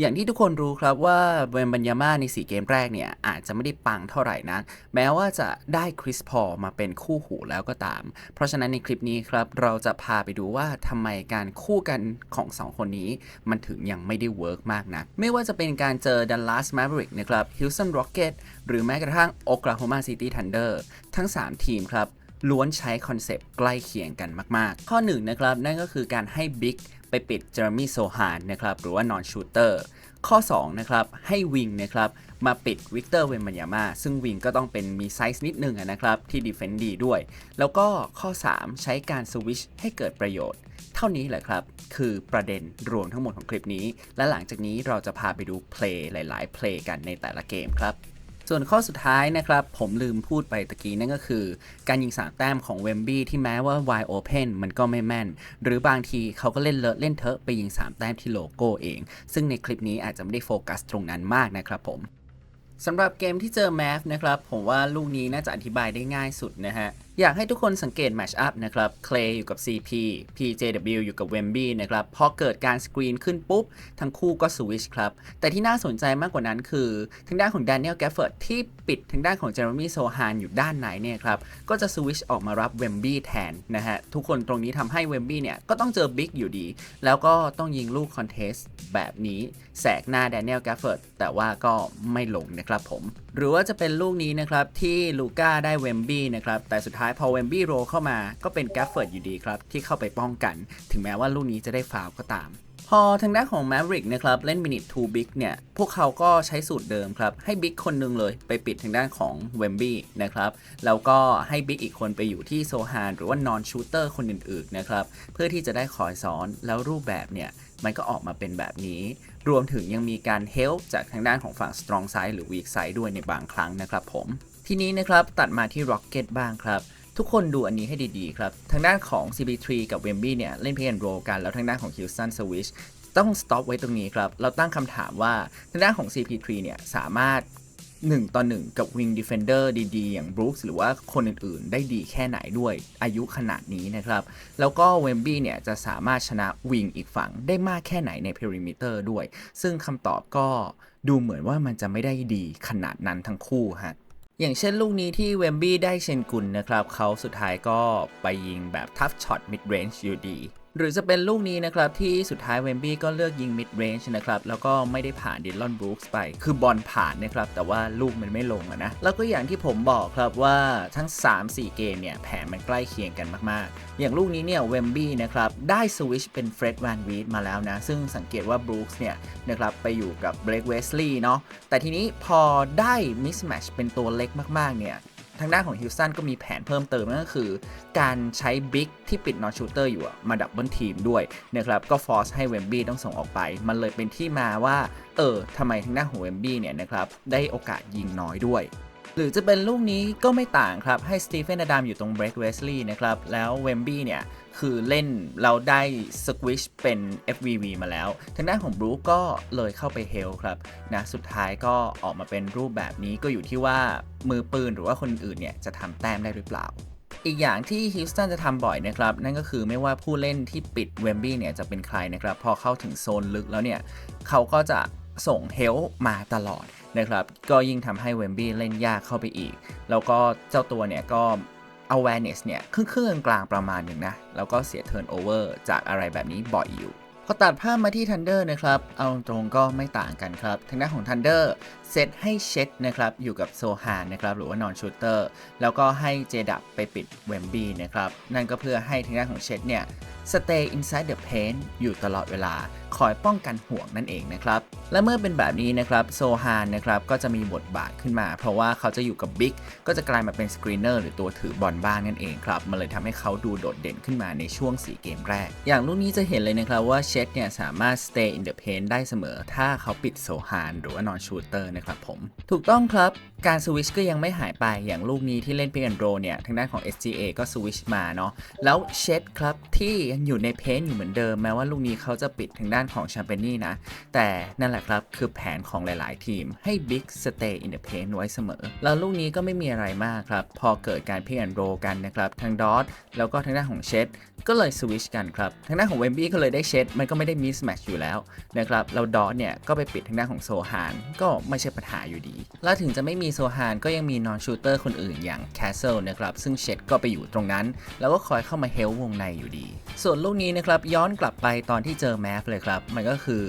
อย่างที่ทุกคนรู้ครับว่าเวนบัญญาม่าใน 4 เกมแรกเนี่ย อาจจะไม่ได้ปังเท่าไหร่นะแม้ว่าจะได้คริสพอมาเป็นคู่หูแล้วก็ตาม เพราะฉะนั้นในคลิปนี้ครับ เราจะพาไปดูว่าทำไมการคู่กันของ 2 คนนี้ มันถึงยังไม่ได้เวิร์กมากนะไม่ว่าจะเป็นการเจอ Dallas Maverick นะครับ Houston Rocket หรือแม้กระทั่ง Oklahoma City Thunder ทั้ง 3 ทีมครับ ล้วนใช้คอนเซปต์ใกล้เคียงกันมาก ๆ ข้อหนึ่งนะครับนั่นก็คือการให้บิ๊กไปปิดเจอร์มี่โซฮานนะครับหรือว่านอนชูเตอร์ข้อ2นะครับให้วิงนะครับมาปิดวิกเตอร์เวมบัญญามาซึ่งวิงก็ต้องเป็นมีไซส์นิดนึงนะครับที่ดีเฟนด์ดีด้วย แล้วก็ข้อ 3 ใช้การสวิชให้เกิดประโยชน์ เท่านี้แหละครับ คือประเด็นรวมทั้งหมดของคลิปนี้ และหลังจากนี้เราจะพาไปดูเพลย์หลาย ๆ เพลย์กันในแต่ละเกมครับ ส่วนข้อสุดท้ายนะครับ ผมลืมพูดไปตะกี้นั่นก็คือ การยิงสามแต้มของเวมบี้ที่แม้ว่า wide open มันก็ไม่แม่น หรือบางทีเขาก็เล่นเลอะเล่นเทอะไปยิงสามแต้มที่โลโก้เอง ซึ่งในคลิปนี้อาจจะไม่ได้โฟกัสตรงนั้นมากนะครับผมสำหรับเกมที่เจอแมฟนะครับผมว่าลูกนี้น่าจะอธิบายได้ง่ายสุดนะฮะ อยากให้ทุกคนสังเกตแมชอัพนะครับ เคลอยู่กับ CP PJW อยู่กับเวมบี้นะครับ พอเกิดการสกรีนขึ้นปุ๊บ ทั้งคู่ก็สวิชครับ แต่ที่น่าสนใจมากกว่านั้นคือ ทางด้านของ Daniel Gafford ที่ปิดทางด้านของ Jeremy Sohan อยู่ด้านไหนเนี่ยครับ ก็จะสวิชออกมารับเวมบี้แทนนะฮะ ทุกคนตรงนี้ทำให้เวมบี้เนี่ย ก็ต้องเจอบิ๊กอยู่ดี แล้วก็ต้องยิงลูกคอนเทสต์แบบนี้แสกหน้า Daniel Gafford แต่ว่าก็ไม่ลงนะครับผม หรือว่าจะเป็นลูกนี้นะครับที่ลูก้าได้เวมบี้นะครับแต่สุดท้ายพอเวมบี้โรเข้ามาก็เป็นแกฟเฟิร์ดอยู่ดีครับ ที่เข้าไปป้องกัน ถึงแม้ว่าลูกนี้จะได้ฟาวก็ตาม พอทางด้านของ Maverick นะครับ เล่นมินิทูบิ๊กเนี่ย พวกเขาก็ใช้สูตรเดิมครับ ให้บิ๊กคนหนึงเลยไปปิดทางด้านของเวมบี้นะครับ แล้วก็ให้บิ๊กอีกคนไปอยู่ที่โซฮานหรือว่านอนชูเตอร์คนอื่นๆนะครับ เพื่อที่จะได้คอยซ้อนแล้วรูปแบบเนี่ยมันก็ออกมาเป็นแบบนี้ รวมถึงยังมีการ help จากทางด้านของฝั่ง strong side หรือ weak side ด้วยในบางครั้งนะครับผม ทีนี้นะครับตัดมาที่ Rocket บ้างครับ ทุกคนดูอันนี้ให้ดีๆครับ ทางด้านของ CP3 กับ Wemby เนี่ย เล่น pick and roll กัน แล้วทางด้านของ Houston Switch ต้อง stop ไว้ตรงนี้ครับ เราตั้งคำถามว่าทางด้านของ CP3 เนี่ยสามารถ 1 ต่อ 1 กับ Wing Defender ดีๆ อย่าง Brooks หรือว่าคนอื่นๆ ได้ดีแค่ไหนด้วยอายุขนาดนี้นะครับ แล้วก็ Wemby เนี่ยจะสามารถชนะ Wing อีกฝั่งได้มากแค่ไหนใน Perimeter ด้วย ซึ่งคำตอบก็ดูเหมือนว่ามันจะไม่ได้ดีขนาดนั้นทั้งคู่ฮะ อย่างเช่นลูกนี้ที่เวมบี้ได้เชนกุลนะครับ เขาสุดท้ายก็ไปยิงแบบทัฟช็อตมิดเรนจ์อยู่ดี หรือจะเป็นลูกนี้นะครับ ที่สุดท้ายเวมบี้ก็เลือกยิงมิดเรนจ์นะครับ แล้วก็ไม่ได้ผ่านดิลลอนบรูคส์ไป คือบอลผ่านนะครับ แต่ว่าลูกมันไม่ลงะนะ แล้วก็อย่างที่ผมบอกครับว่าทั้ง 3-4 เกมเนี่ย แผนมันใกล้เคียงกันมากๆ อย่างลูกนี้เนี่ยเวมบี้นะครับ ได้สวิชเป็นเฟร็ดแวนวีดมาแล้วนะ ซึ่งสังเกตว่าบรูคส์เนี่ยนะครับไปอยู่กับเบรกเวสลีย์เนาะแต่ทีนี้พอได้มิสแมชเป็นตัวเล็กมากๆเนี่ย ทางด้านของฮิวสตันก็มีแผนเพิ่มเติมนั่นก็คือ การใช้บิ๊กที่ปิดนอตชูเตอร์อยู่มาดับเบิลทีมด้วยนะครับก็ฟอร์สให้เวมบี้ต้องส่งออกไป มันเลยเป็นที่มาว่า เออทำไมทางด้านของเวมบี้เนี่ยนะครับได้โอกาสยิงน้อยด้วย หรือจะเป็นลูกนี้ก็ไม่ต่างครับ ให้สตีเฟนอดัมอยู่ตรงเบรกเวสลีย์นะครับ แล้วเวมบี้เนี่ย คือเล่นเราได้สควิชเป็น FVV มาแล้ว ทางด้านของบรูก็เลยเข้าไปเฮลครับนะสุดท้ายก็ออกมาเป็นรูปแบบนี้ก็อยู่ที่ว่ามือปืนหรือว่าคนอื่นเนี่ย จะทำแต้มได้หรือเปล่าอีกอย่างที่ฮิวสตันจะทำบ่อยนะครับ นั่นก็คือไม่ว่าผู้เล่นที่ปิดเวมบี้เนี่ยจะเป็นใครนะครับ พอเข้าถึงโซนลึกแล้วเนี่ย เขาก็จะ ส่งเฮลมาตลอดนะครับ ก็ยิ่งทำให้เวมบี้เล่นยากเข้าไปอีก แล้วก็เจ้าตัวเนี่ยก็ awareness เนี่ยครึ่งๆกลางประมาณหนึ่งนะ แล้วก็เสีย turnover จากอะไรแบบนี้บ่อยอยู่พอตัดภาพมาที่ Thunder นะครับ เอาตรงก็ไม่ต่างกันครับ ทางด้านของ Thunder เซตให้เช็ดนะครับ อยู่กับโซฮานนะครับ หรือว่านอนชูเตอร์ แล้วก็ให้เจดับไปปิดเวมบี้นะครับ นั่นก็เพื่อให้ทางด้านของเช็ดเนี่ย stay inside the paint อยู่ตลอดเวลา คอยป้องกันห่วงนั่นเองนะครับ และเมื่อเป็นแบบนี้นะครับโซฮานนะครับก็จะมีบทบาทขึ้นมา เพราะว่าเขาจะอยู่กับบิ๊กก็จะกลายมาเป็นสกรีนเนอร์หรือตัวถือบอลบ้างนั่นเองครับมันเลยทำให้เขาดูโดดเด่นขึ้นมาในช่วง 4 เกมแรก อย่างลูกนี้จะเห็นเลยนะครับว่าเชดเนี่ยสามารถ stay in the paint ได้เสมอ ถ้าเขาปิดโซฮานหรือว่านอนชูเตอร์นะครับผม ถูกต้องครับการสวิชก็ยังไม่หายไปอย่างลูกนี้ที่เล่น pick and roll เนี่ยทางด้านของ SGA ก็สวิชมาเนาะแล้วเชดครับที่ยังอยู่ในเพนอยู่เหมือนเดิมแม้ว่าลูกนี้เขาจะปิดทางด้านของแชมเปญนี่นะ แต่นั่นแหละครับคือแผนของหลาย ๆ ทีมให้ Big Stay in the paint ไว้เสมอ แล้วลูกนี้ก็ไม่มีอะไรมากครับ พอเกิดการเพิกแอนโรกันนะครับทางดอทแล้วก็ทางด้านของเชดก็เลยสวิชกันครับ ทางด้านของเวมบี้ก็เลยได้เชดมันก็ไม่ได้มิสแมชอยู่แล้วนะครับแล้วดอทเนี่ยก็ไปปิดทางด้านของโซฮานก็ไม่ใช่ปัญหาอยู่ดี แล้วถึงจะไม่มีโซฮานก็ยังมีนอนชูเตอร์คนอื่นอย่างแคสเซิลนะครับซึ่งเชดก็ไปอยู่ตรงนั้น แล้วก็คอยเข้ามาเฮลวงในอยู่ดี ส่วนลูกนี้นะครับย้อนกลับไปตอนที่เจอแมฟเลยครับมันก็คือ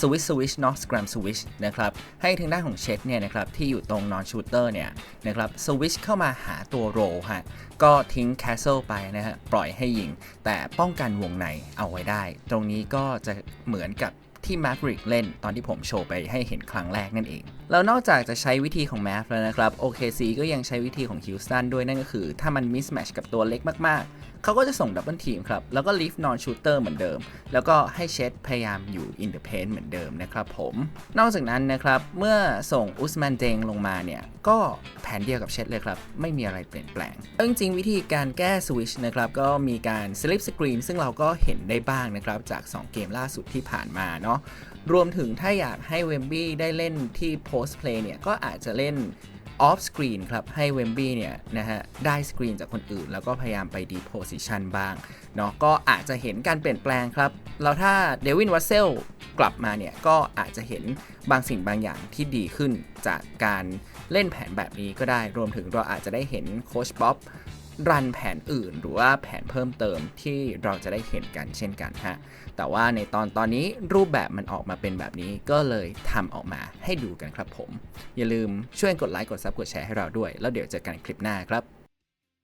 สวิชสวิชนอตส r รมสวิชนะครับ ให้ทางด้านของเชดเนี่ยนะครับที่อยู่ตรงนอนชูเตอร์เนี่ยนะครับสวิชเข้ามาหาตัวโรฮะก็ทิ้งแคสเซิลไปนะฮะปล่อยให้ยิง แต่ป้องกันวงในเอาไว้ได้ ตรงนี้ก็จะเหมือนกับ ที่มาร์กริกเล่นตอนที่ผมโชว์ไปให้เห็นครั้งแรกนั่นเอง แล้วนอกจากจะใช้วิธีของแมฟแล้วนะครับ OKC ก็ยังใช้วิธีของฮิวสตันด้วยนั่นก็คือ ถ้ามันมิสแมชกับตัวเล็กมากๆ เขาก็จะส่งดับเบิลทีมครับ แล้วก็ลีฟนอนชูเตอร์เหมือนเดิม แล้วก็ให้เชดพยายามอยู่อินเด p เพนเหมือนเดิมนะครับผม นอกจากนั้นนะครับเมื่อส่งอุสมันเดงลงมาเนี่ยก็แผนเดียวกับเชดเลยครับไม่มีอะไรเปลี่ยนแปลงจริงๆวิธีการแก้สวิชนะครับก็มีการสลิปสกรีนซึ่งเราก็เห็นได้บ้างนะครับจาก 2 เกมล่าสุดที่ผ่านมาเนาะรวมถึงถ้าอยากให้เวมบี้ได้เล่นที่ post play เนี่ย ก็อาจจะเล่น off screen ครับ ให้เวมบี้เนี่ยนะฮะได้สกรีนจากคนอื่น แล้วก็พยายามไป deep position บ้างเนาะก็อาจจะเห็นการเปลี่ยนแปลงครับ แล้วถ้าเดวินวัสเซลกลับมาเนี่ย ก็อาจจะเห็นบางสิ่งบางอย่างที่ดีขึ้นจากการเล่นแผนแบบนี้ก็ได้รวมถึงเราอาจจะได้เห็นโคชบ๊อบ รันแผนอื่นหรือว่าแผนเพิ่มเติมที่เราจะได้เห็นกันเช่นกันฮะ แต่ว่าในตอนตอนนี้รูปแบบมันออกมาเป็นแบบนี้ก็เลยทำออกมาให้ดูกันครับผม อย่าลืมช่วยกดไลค์กดซับกดแชร์ให้เราด้วย แล้วเดี๋ยวเจอกันคลิปหน้าครับ